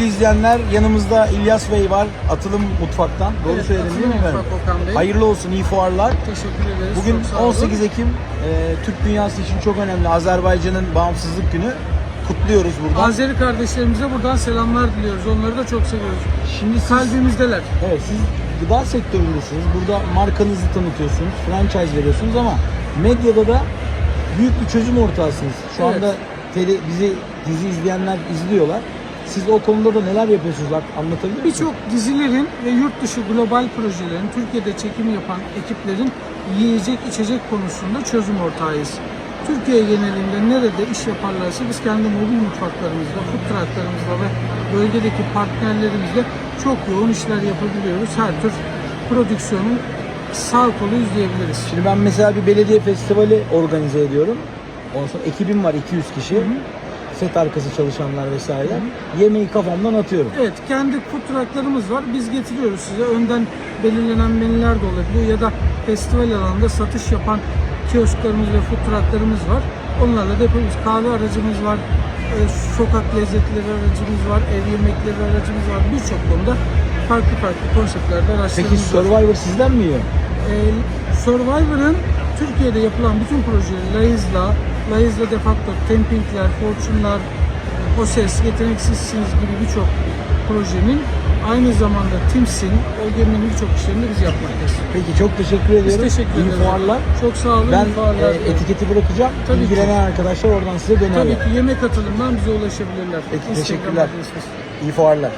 Sevgili izleyenler yanımızda İlyas Bey var. Atılım Mutfak'tan. Doğru Evet, söyledim değil mi efendim? Hayırlı olsun, iyi fuarlar. Teşekkür ederiz. Bugün çok sağ olun. 18 Ekim e, Türk dünyası için çok önemli. Azerbaycan'ın bağımsızlık günü. Kutluyoruz buradan. Azeri kardeşlerimize buradan selamlar diliyoruz. Onları da çok seviyoruz. Şimdi siz, Kalbimizdeler. evet, siz gıda sektöründesiniz. Burada markanızı tanıtıyorsunuz, franchise veriyorsunuz ama medyada da büyük bir çözüm ortağısınız. Şu Evet. anda tele, bizi dizi izleyenler izliyorlar. Siz o konuda da neler yapıyorsunuz? Anlatabilir misiniz? Birçok dizilerin ve yurt dışı global projelerin, Türkiye'de çekim yapan ekiplerin yiyecek içecek konusunda çözüm ortağıyız. Türkiye genelinde nerede iş yaparlarsa biz kendi mobil mutfaklarımızla, food trucklarımızla ve bölgedeki partnerlerimizle çok yoğun işler yapabiliyoruz. Her tür prodüksiyonun sağ koluyuz diyebiliriz. Şimdi ben mesela bir belediye festivali organize ediyorum. Ondan sonra ekibim var 200 kişi. Set arkası çalışanlar vesaire. Yemeği kafamdan atıyorum. Evet, kendi food trucklarımız var. Biz getiriyoruz size. Önden belirlenen menüler de olabiliyor ya da festival alanında satış yapan kiosklarımız ve food trucklarımız var. Onlarla yapıyoruz. Kahve aracımız var, e, sokak lezzetleri aracımız var, ev yemekleri aracımız var. Birçok konuda farklı farklı konseptlerde Peki araçlarımız var. Survivor sizden mi yiyor? E, Survivor'ın Türkiye'de yapılan bütün projeleri Layız'la, Layız'la de facto Temping'ler, Fortune'lar, O Ses, Yeteneksizsiniz gibi birçok projenin aynı zamanda Tims'in, o geminin birçok işlerini biz yapmaktayız. Peki çok teşekkür Biz ediyorum. teşekkür İyi ederiz. fuarlar. Çok sağ olun. Ben e, etiketi bırakacağım. Tabii ki. İlgilenen arkadaşlar oradan size dönerler. Tabii ki yemek atılımdan bize ulaşabilirler. Peki, Instagram teşekkürler. adresimiz. İyi fuarlar.